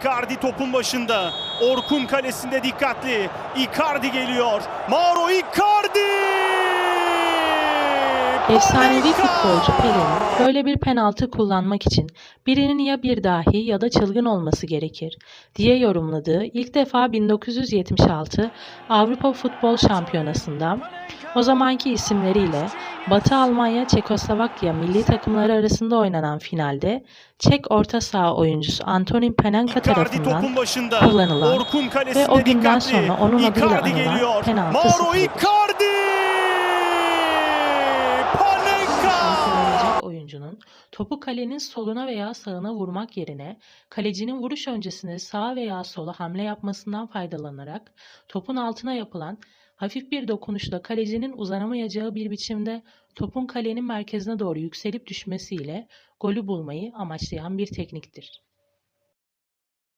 Icardi topun başında. Orkun kalesinde dikkatli. Icardi geliyor. Mauro Icardi! Efsanevi futbolcu Pele'nin böyle bir penaltı kullanmak için birinin ya bir dahi ya da çılgın olması gerekir diye yorumladığı ilk defa 1976 Avrupa Futbol Şampiyonası'nda o zamanki isimleriyle Batı Almanya Çekoslovakya milli takımları arasında oynanan finalde Çek orta saha oyuncusu Antonin Icardi tarafından kullanılan ve o günden sonra onun adıyla anılan penaltı Mauro oyuncunun topu kalenin soluna veya sağına vurmak yerine kalecinin vuruş öncesinde sağa veya sola hamle yapmasından faydalanarak topun altına yapılan hafif bir dokunuşla kalecinin uzanamayacağı bir biçimde topun kalenin merkezine doğru yükselip düşmesiyle golü bulmayı amaçlayan bir tekniktir.